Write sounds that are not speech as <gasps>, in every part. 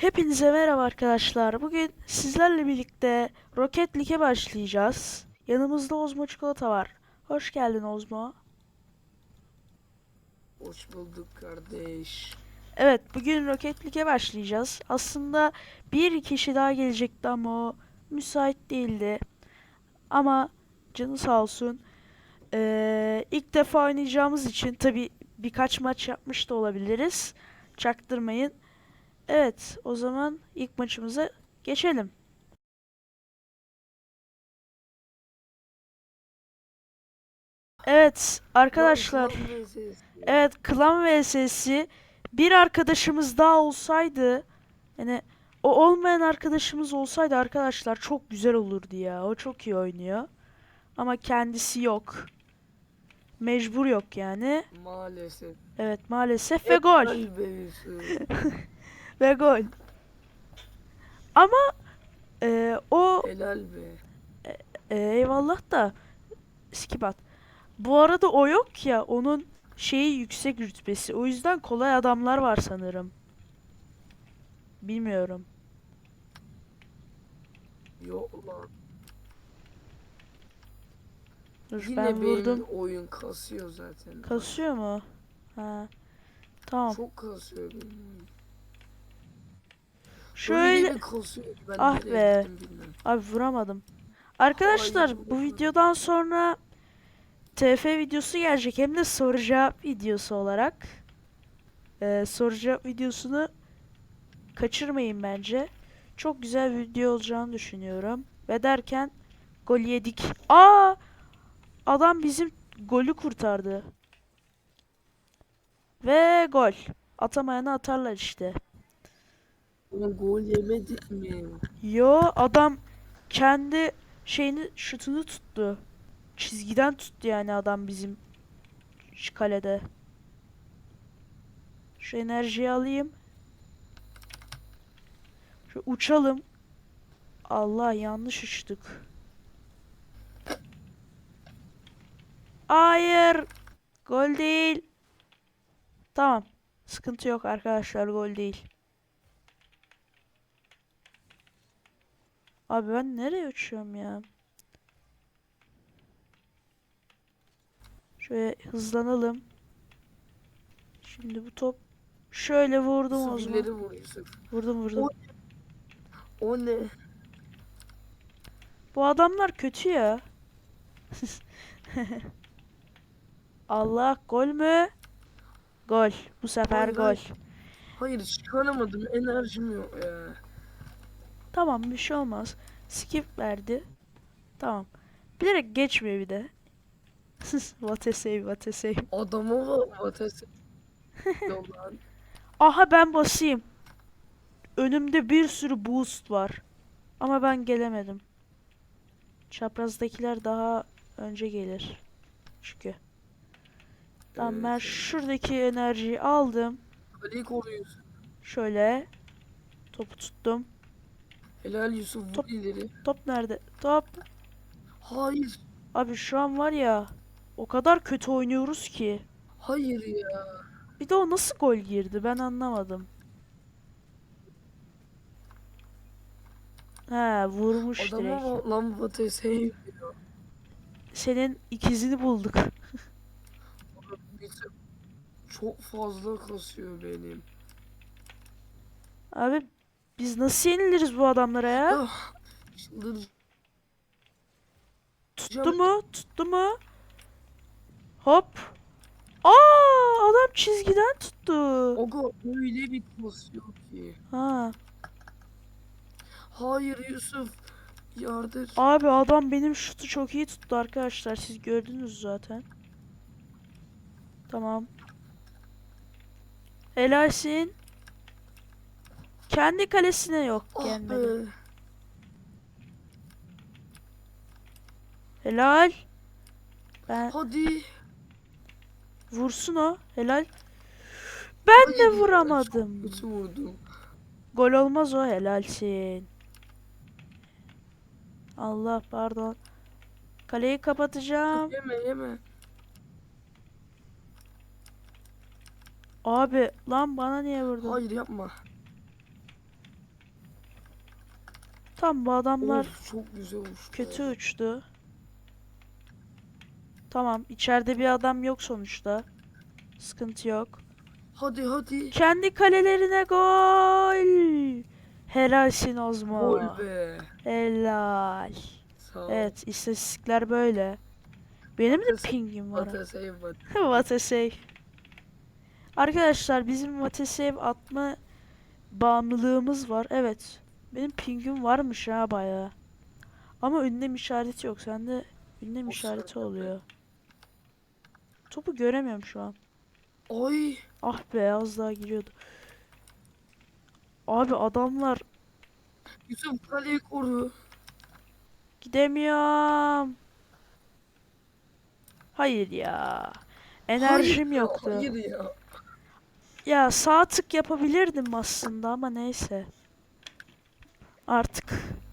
Hepinize merhaba arkadaşlar. Bugün sizlerle birlikte Rocket League'e başlayacağız. Yanımızda Ozmo Çikolata var. Hoş geldin Ozmo. Hoş bulduk kardeş. Evet, bugün Rocket League'e başlayacağız. Aslında bir kişi daha gelecekti ama o müsait değildi. Ama canı sağ olsun. Ee, ilk defa oynayacağımız için tabi birkaç maç yapmış da olabiliriz. Çaktırmayın. Evet, o zaman ilk maçımıza geçelim. Evet arkadaşlar. Evet klan vs'si bir arkadaşımız daha olsaydı yani o olmayan arkadaşımız olsaydı arkadaşlar çok güzel olurdu ya. O çok iyi oynuyor. Ama kendisi yok. Mecbur yok yani. Maalesef. Evet maalesef ve gol. <laughs> Ve gol. Ama e, o Helal be. e, eyvallah da skip at. Bu arada o yok ya onun şeyi yüksek rütbesi. O yüzden kolay adamlar var sanırım. Bilmiyorum. Yok lan. Dur Yine ben vurdum. oyun kasıyor zaten. Kasıyor mu? Ha. Tamam. Çok kasıyor benim. Şöyle Ah be. abi vuramadım. Arkadaşlar bu videodan sonra TF videosu gelecek hem de soru cevap videosu olarak. Ee, soru cevap videosunu kaçırmayın bence. Çok güzel bir video olacağını düşünüyorum. Ve derken gol yedik. Aa! Adam bizim golü kurtardı. Ve gol. Atamayanı atarlar işte. Gol yemedik mi? Yo adam kendi şeyini şutunu tuttu. Çizgiden tuttu yani adam bizim şu kalede. Şu enerjiyi alayım. Şu uçalım. Allah yanlış uçtuk. Hayır. Gol değil. Tamam. Sıkıntı yok arkadaşlar gol değil. Abi ben nereye uçuyorum ya? Şöyle hızlanalım. Şimdi bu top şöyle vurdum o zaman. ileri vur Yusuf. Vurdum vurdum. O ne? Bu adamlar kötü ya. <laughs> Allah gol mü? Gol. Bu sefer Hayır, gol. hayır. Hayır çıkaramadım enerjim yok ya. Tamam bir şey olmaz. Skip verdi. Tamam. Bilerek geçmiyor bir de. <laughs> what a save, what a save. Adama bak ateş. Yok lan. Aha ben basayım. Önümde bir sürü boost var. Ama ben gelemedim. Çaprazdakiler daha önce gelir. Çünkü. Tamam ben şuradaki enerjiyi aldım. Kaleyi koruyorsun. Şöyle. Topu tuttum. Helal Yusuf Top. ileri. Top nerede? Top. Hayır. Abi şu an var ya. O kadar kötü oynuyoruz ki. Hayır ya. Bir de o nasıl gol girdi ben anlamadım. He vurmuş direkt. Adama lan bu ateş hey. Senin ikizini bulduk. Çok fazla kasıyor benim. Abi biz nasıl yeniliriz bu adamlara ya? Ah. Tuttu mu? Tuttu mu? Hop. Aa adam çizgiden tuttu. Ogo öyle bir kasıyor ki. Ha. Hayır Yusuf. Yardır. Abi adam benim şutu çok iyi tuttu arkadaşlar. Siz gördünüz zaten. Tamam. Helalsin. Kendi kalesine yok Ah gelmedi. be. Helal. Ben Hadi. vursun o. Helal. Ben de Hayır ya, vuramadım. Kötü vurdum. Gol olmaz o helalsin. Allah pardon. Kaleyi kapatacağım. Yeme yeme. Abi lan bana niye vurdun? Hayır yapma. Tam bu adamlar Of çok güzel uçtu. kötü uçtu. Tamam, içeride bir adam yok sonuçta. Sıkıntı yok. Hadi hadi. Kendi kalelerine gol. Helalsin Ozmo. Gol be. Helal. Evet, istatistikler böyle. Benim de pingim var. What a save, What a save. Arkadaşlar bizim what a save atma bağımlılığımız var. Evet. Benim pingim varmış ha bayağı. Ama ünlem işareti yok. Sende ünlem O işareti sende. oluyor. Topu göremiyorum şu an. Ay. Ah be az daha giriyordu. Abi adamlar Yusuf kaleyi koru. gidemiyorum. Hayır ya. Enerjim Hayır ya, yoktu. Hayır ya. Ya sağ tık yapabilirdim aslında ama neyse. Artık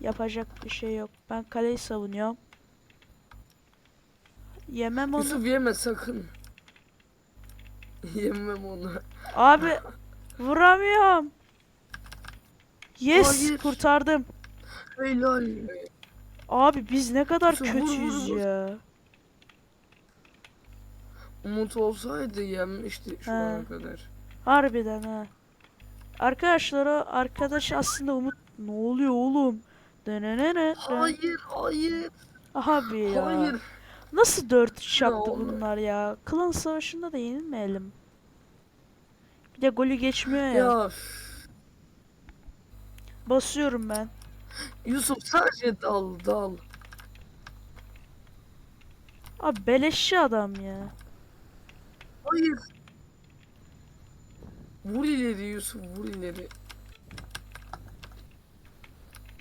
yapacak bir şey yok. Ben kaleyi savunuyorum. Yemem onu. Yusuf yeme sakın. Yemem onu. Abi vuramıyorum. Yes Hayır. kurtardım. Helal. Abi biz ne kadar Yusuf, vur, vur, kötüyüz vur. ya. Umut olsaydı yenmişti şu He. ana kadar. Harbiden ha. Arkadaşlar o arkadaş aslında Umut ne oluyor oğlum? Dönenene. Hayır, hayır, Abi ya. hayır. Nasıl 4 3 Ya yaptı bunlar ya? Klan Savaşı'nda da yenilmeyelim. Bir de golü geçmiyor ya. Ya. Basıyorum ben. Yusuf sadece dal, dal. Abi beleşçi adam ya. Hayır. Vur ileri Yusuf, vur ileri.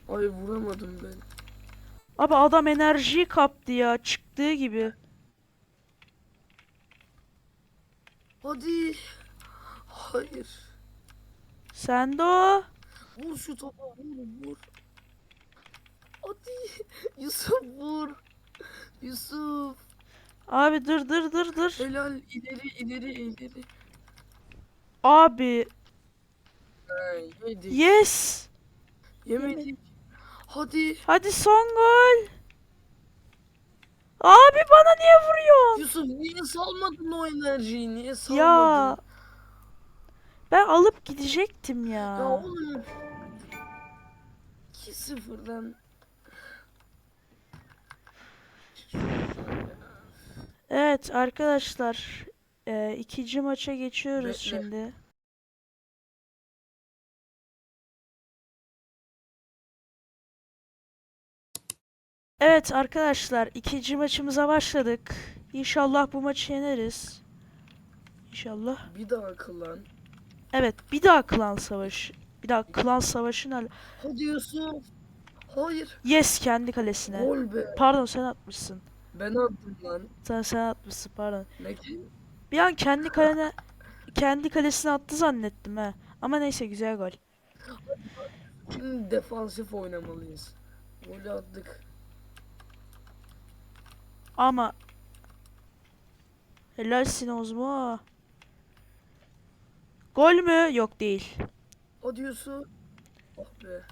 Ay vuramadım ben. Abi adam enerjiyi kaptı ya. Çıktığı gibi. Hadi. Hayır. Sen de o. Vur şu topa, vur, vur. Hadi. <laughs> Yusuf vur. Yusuf. Abi dur dur dur dur. Helal ileri ileri ileri. Abi. Ha, yedik. Yes. Yemedik. Hadi. Hadi son gol. Abi bana niye vuruyorsun? Yusuf niye salmadın o enerjiyi? Niye salmadın? Ya. Ben alıp gidecektim Ya ya. oğlum. 2-0'dan. Evet arkadaşlar. e, ikinci maça geçiyoruz Bekle. şimdi. Evet arkadaşlar ikinci maçımıza başladık. İnşallah bu maçı yeneriz. İnşallah. Bir daha kılan. Evet bir daha klan savaşı. Bir daha klan savaşına. Hadi Yusuf. Hayır. Yes kendi kalesine. Gol be. Pardon sen atmışsın. Ben attım lan. Sen sen atmışsın pardon. Ne ki? Bir an kendi kalene kendi kalesine attı zannettim ha. Ama neyse güzel gol. Defansif oynamalıyız. Golü attık. Ama Helalsin Ozmo. Gol mü? Yok değil. Hadi Yusuf. Ah be.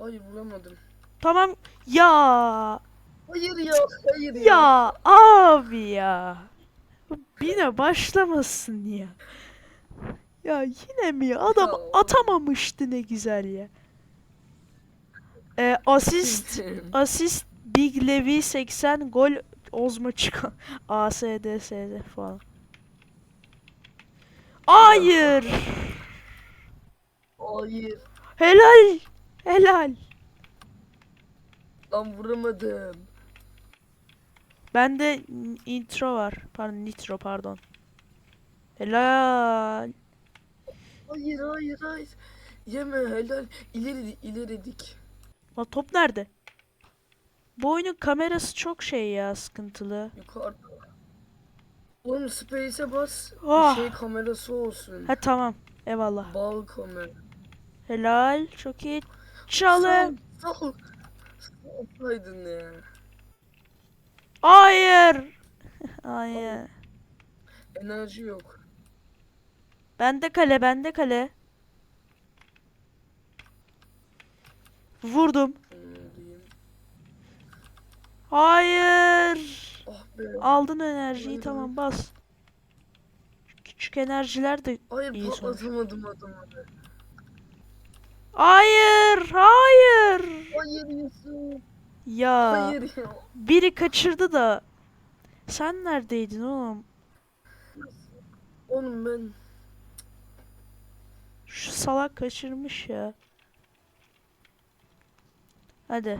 Ay vuramadım. Tamam. Ya. Hayır ya. Hayır ya. Ya abi ya. Yine başlamasın ya. Ya yine mi? Adam Ya. atamamıştı ne güzel ya. Ee, asist asist Big Levi 80 gol Ozmo çıkan <laughs> ASDS'de falan. Hayır. Hayır. Helal. Helal. Lan vuramadım. Bende intro var. Pardon nitro pardon. Helal. Hayır hayır hayır. Yeme helal. İleri ileri dik. Lan top nerede? Bu oyunun kamerası çok şey ya sıkıntılı. Yukarıda. Oğlum space'e bas. Ah. Şey kamerası olsun. Ha tamam. Eyvallah. Bal kamera. Helal. Çok iyi. Çalın. Sal. Sal. Ya. Hayır. <laughs> Hayır. Enerji yok. Bende kale, bende kale. Vurdum. Hmm. Hayır. Ah be. Aldın enerjiyi Hayır, tamam bas. Küçük enerjiler de Hayır İyi sonuç. patlatamadım adamı. Hayır, hayır. Hayır Yusuf. Ya Hayır ya. biri kaçırdı da. Sen neredeydin oğlum? Oğlum ben Şu salak kaçırmış ya. Hadi.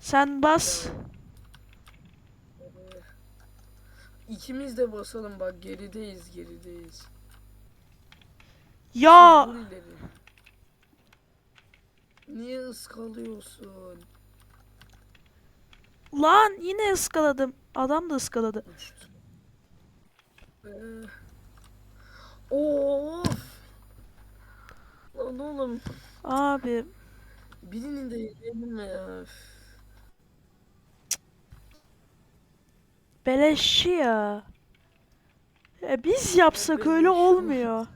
Sen bas. İkimiz de basalım bak gerideyiz gerideyiz. Ya Vur ileri. Niye ıskalıyorsun? lan yine ıskaladım. Adam da ıskaladı. Uçtu. Ee, of. Lan oğlum Abi birini de yedim ya. Beleşçi ya. E, biz yapsak öyle olmuyor.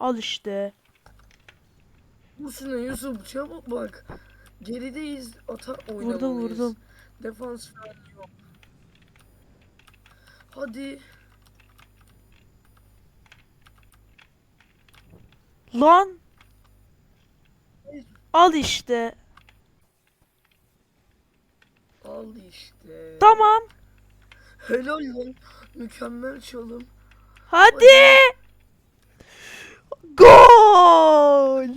Al işte. Şunu Yusuf çabuk bak. Gerideyiz Vurdum oynamalıyız. vurdum. Defans falan yok. Hadi. Lan. Al işte. Al işte. Tamam. Helal lan. Mükemmel çalım. Hadi. Gol.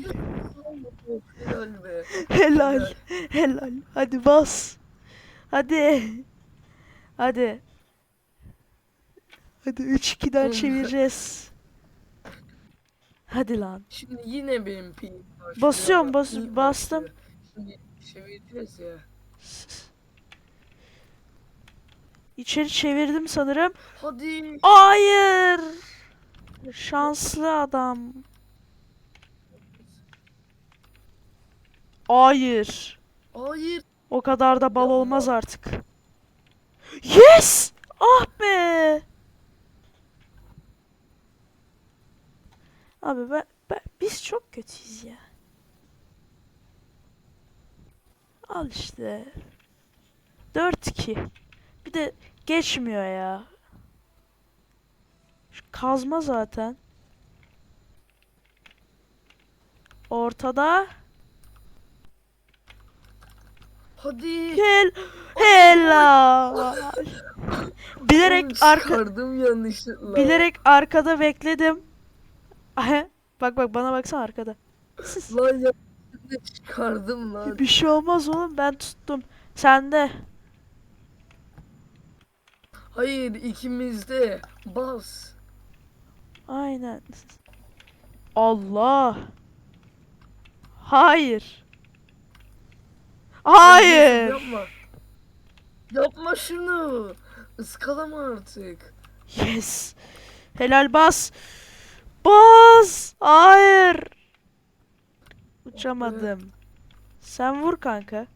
Helal be. Helal. Helal. Hadi bas. Hadi. Hadi. Hadi 3-2'den Oğlum. çevireceğiz. Hadi lan. Şimdi yine benim ping. Basıyorum, bas- bastım. Şimdi çevireceğiz ya. İçeri çevirdim sanırım. Hadi. Hayır. Şanslı adam. Hayır. Hayır. O kadar da bal olmaz artık. Yes! Ah be! Abi ben, ben- biz çok kötüyüz ya. Al işte. 4-2. Bir de geçmiyor ya. Şu kazma zaten. Ortada. Hadi. Gel. Helal. <laughs> Bilerek arka yanlışlıkla. bilerek arkada bekledim. bak bak bana baksana arkada. Lan yanlışlıkla çıkardım lan. Bir şey olmaz oğlum ben tuttum. Sen de. Hayır ikimizde. Bas. Aynen. Allah. Hayır. Hayır. Yapma. Yapma şunu. Iskalama artık. Yes. Helal bas. Bas. Hayır. Uçamadım. Sen vur kanka.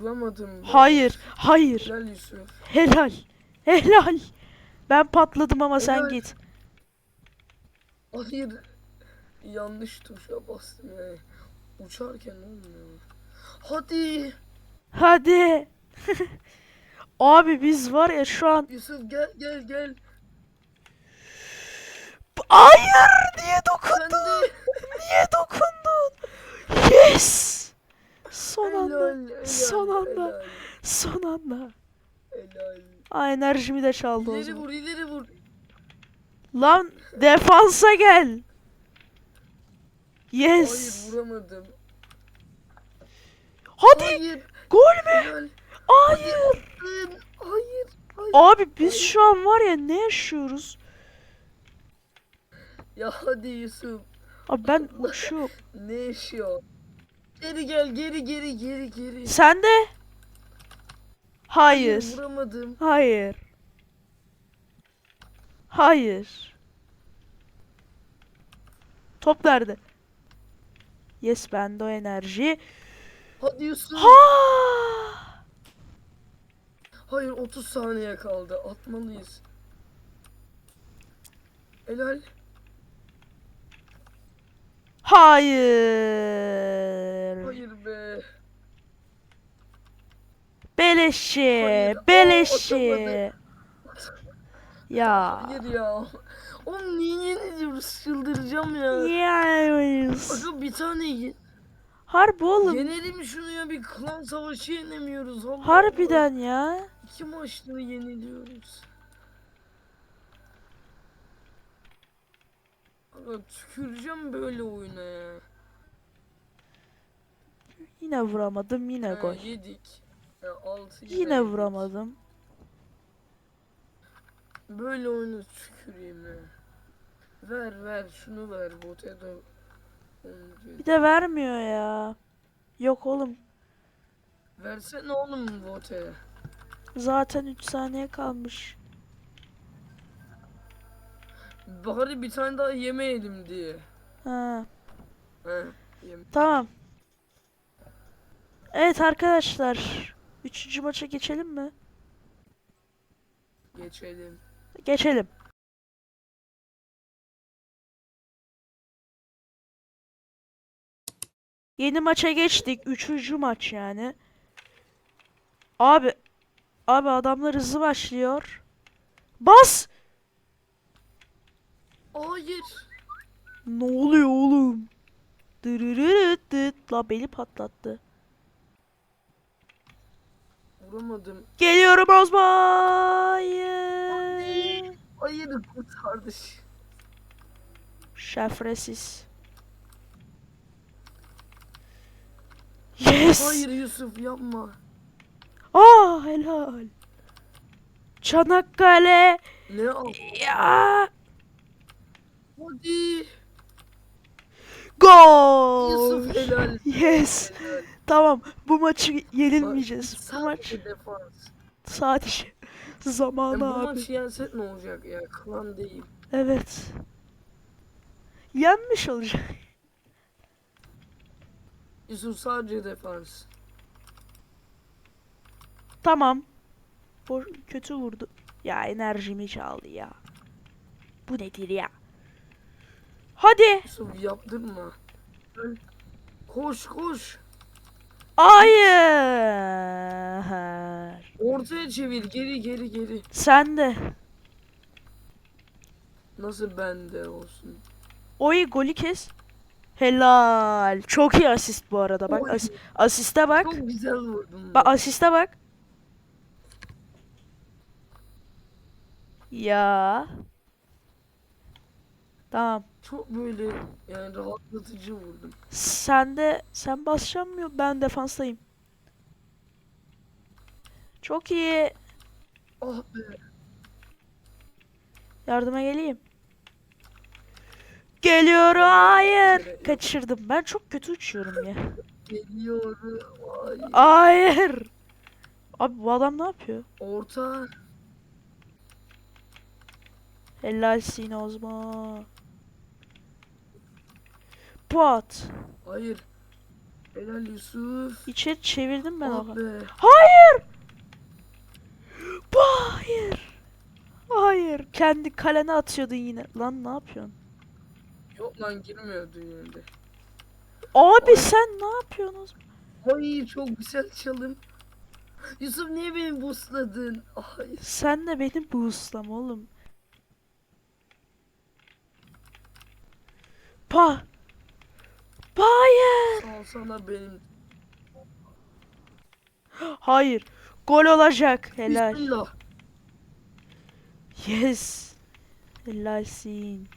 Vuramadım. ben. Hayır. Hayır. Helal Yusuf. Helal. Helal. Ben patladım ama sen Helal. git. Hayır. Yanlış tuşa bastım yani. Uçarken olmuyor. Hadi. Hadi. <laughs> Abi biz var ya şu an Yusuf gel gel gel. Hayır niye Sen dokundun? Niye dokundun? Yes. Son anda. Son anda. Son anda. Aa enerjimi de çaldı o İleri zaman. vur ileri vur. Lan defansa gel. Hayır Yes. vuramadım. Hadi. Hayır. Gol mü? Helal. Hayır. Hayır. Hayır. Hayır. Abi biz şu an var ya ne yaşıyoruz? Ya hadi Yusuf. Abi ben <laughs> uçuyorum. Ne yaşıyor? Geri gel geri geri geri geri. Sen de? Hayır. Vuramadım. Hayır. Hayır. Top nerede? Yes bende o enerji. Hadi Yusuf. Ha! Hayır 30 saniye kaldı. Atmalıyız. Helal. Hayır be. Beleşi, beleşi. Ya. Hayır ya. Oğlum niye yeniyoruz? Çıldıracağım ya. Niye Yes. Aga bir tane ye. Harbi oğlum. Yenelim şunu ya bir klan savaşı yenemiyoruz. Allah Harbiden Allah. ya. İki maçta yeniliyoruz. Aga tüküreceğim böyle oyuna ya. Yine vuramadım yine Ha, gol. yedik. Ya, altı Yine yedik. vuramadım. Böyle oyunu tüküreyim ya. Ver ver şunu ver Botedo. Bir de vermiyor ya. Yok oğlum. Versene oğlum Bote. Zaten 3 saniye kalmış. Bari bir tane daha yemeyelim diye. Ha. He. Yem Tamam. Evet arkadaşlar. Üçüncü maça geçelim mi? geçelim. Geçelim. Yeni maça geçtik. Üçüncü maç yani. Abi. Abi adamlar hızlı başlıyor. Bas! Hayır. Ne oluyor oğlum? Dırırırıt La beni patlattı. Vuramadım. Geliyorum Osman. Hayır kurtardı. Şifresiz. Yes. Hayır Yusuf yapma. Aa helal. Çanakkale. Ne al? Ya. Hadi. Gol. Yusuf helal. Yes. Helal. Tamam bu maçı yenilmeyeceğiz. Bu maç defans. sadece <laughs> Ya zamanı bu abi. maç yensek ne olacak ya? Klan değil. Evet. Yenmiş olacak. Yusuf sadece defans. Tamam. Bu kötü vurdu. Ya enerjimi çaldı ya. Bu nedir ya? Hadi. Yusuf yaptırma. Öl. Koş koş. Hayır. Ortaya çevir. Geri geri geri. Sen de. Nasıl bende olsun? Oy golü kes. Helal. Çok iyi asist bu arada. Bak Oy, as- asiste bak. Çok güzel vurdun. Bak asiste bak. Ya. Tamam. Çok böyle yani rahatlatıcı vurdum. Sen de sen basacaksın mı? Ben defanstayım. Çok iyi. Ah be. Yardıma geleyim. Geliyorum. Hayır. Kaçırdım. Ben çok kötü uçuyorum ya. Geliyorum. Ay. Hayır. Abi bu adam ne yapıyor? Orta. Helalsin Ozma. Pat. Hayır. Helal Yusuf. İçeri çevirdim ben ah be. Hayır. Hayır. Hayır. Kendi kalene atıyordun yine. Lan ne yapıyorsun? Yok lan girmiyordu yine de. Abi Ay. sen ne yapıyorsun? Ay çok güzel çalım. Yusuf niye beni boostladın? Ay. Sen de beni boostlam oğlum. Pa. Hayır. Sağ ol sana benim. Hayır. Gol olacak. Helal. Bismillah. Yes. Helalsin.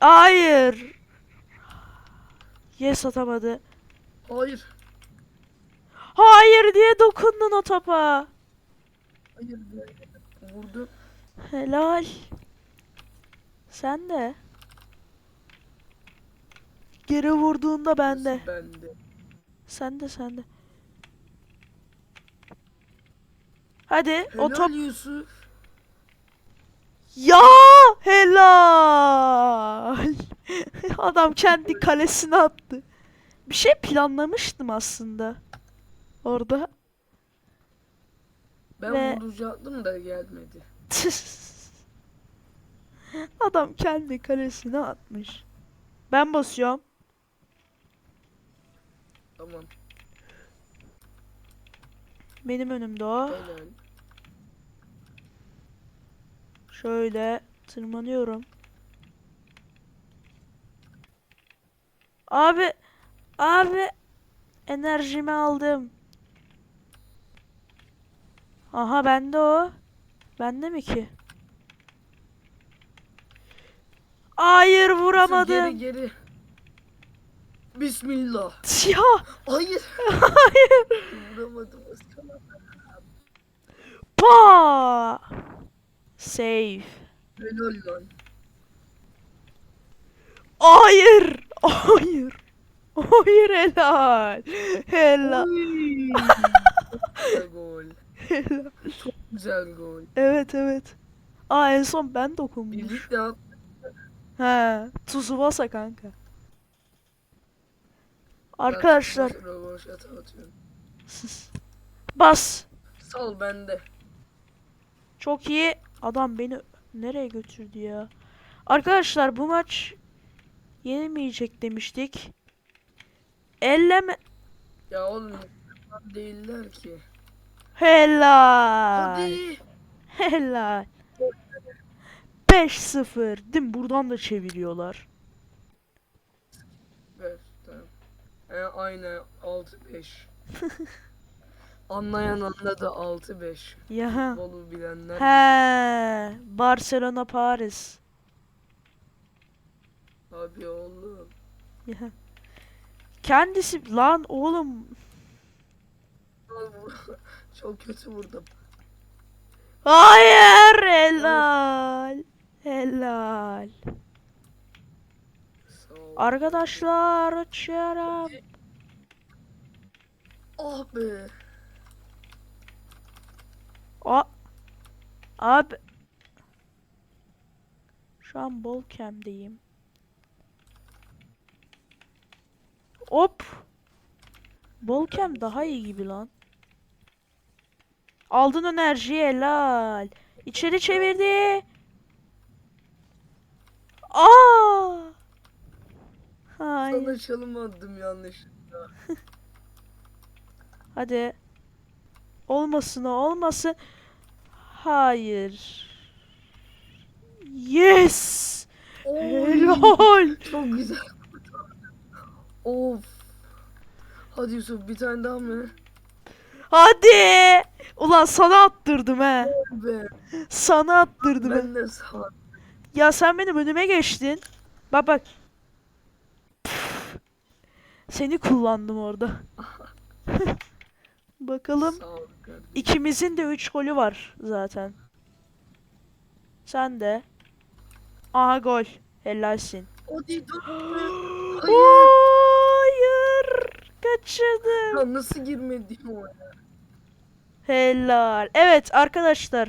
Hayır. Yes atamadı. Hayır. Hayır diye dokundun o topa. Hayır be. Vurdum. Helal. Sen de. Geri vurduğunda bende. Sen de sen de. Hadi o Helal top. Yusuf. Ya helal. <laughs> Adam kendi kalesine attı. Bir şey planlamıştım aslında. Orada. Ben Ve- vuracaktım da gelmedi. <laughs> Adam kendi kalesine atmış. Ben basıyorum. Tamam. Benim önümde o. Helal. Şöyle tırmanıyorum. Abi, abi enerjimi aldım. Aha bende o. Bende mi ki? Hayır vuramadım. Geri geri. Bismillah. <laughs> Ya Hayır. hayır. Vuramadım. ıskaladım. Pa. Save. Helal lan. Hayır. Hayır. Hayır helal. Helal. <laughs> Gol. helal. Güzel gol. Evet evet. Aa en son ben dokunmuş. Birlikte. He. Tsubasa kanka. Arkadaşlar <laughs> bas. Sal bende. Çok iyi. Adam beni nereye götürdü ya? Arkadaşlar bu maç yenilmeyecek demiştik. Elleme. Ya oğlum değiller ki. Helal. Hadi. Helal. 5-0. Değil mi? Buradan da çeviriyorlar. Ver tamam. E, aynen 6-5. <laughs> Anlayan anladı 6-5. Ya. Futbolu bilenler. He. Barcelona Paris. Abi oğlum. Ya. Kendisi lan oğlum. <laughs> Çok kötü vurdum. Hayır. Helal. Helal. Arkadaşlar açıyorum. Be. A Abi. Şu an bol cam'deyim. Hop. Bol cam daha iyi gibi lan. Aldın enerjiyi helal. İçeri çevirdi. Aa! Hayır. Sana çalım attım yanlış. <laughs> Hadi. Olmasın o olmasın. Hayır. Yes. Oy, Helal. Çok güzel. of. Hadi Yusuf bir tane daha mı? Hadi. Ulan sana attırdım he. Be. Sana attırdım he. Ben de sağ. Ya sen benim önüme geçtin. Bak bak. Seni kullandım orada. <laughs> Bakalım. İkimizin de 3 golü var zaten. Sen de. Aha gol. Helalsin. Hadi dur. <gasps> Hayır. Kaçırdım. Ya nasıl girmedi o ya? Helal. Evet arkadaşlar.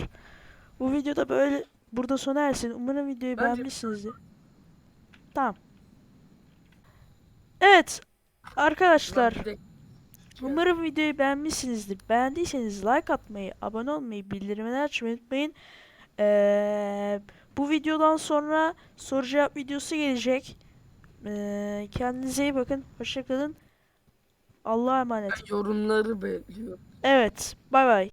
Bu videoda böyle burada sona ersin. Umarım videoyu Bence- beğenmişsinizdir. Tamam. Evet. Arkadaşlar. Umarım videoyu beğenmişsinizdir. Beğendiyseniz like atmayı, abone olmayı, bildirimleri açmayı unutmayın. Ee, bu videodan sonra soru cevap videosu gelecek. Ee, kendinize iyi bakın. Hoşçakalın. Allah'a emanet. Yorumları bekliyorum. Evet. Bay bay.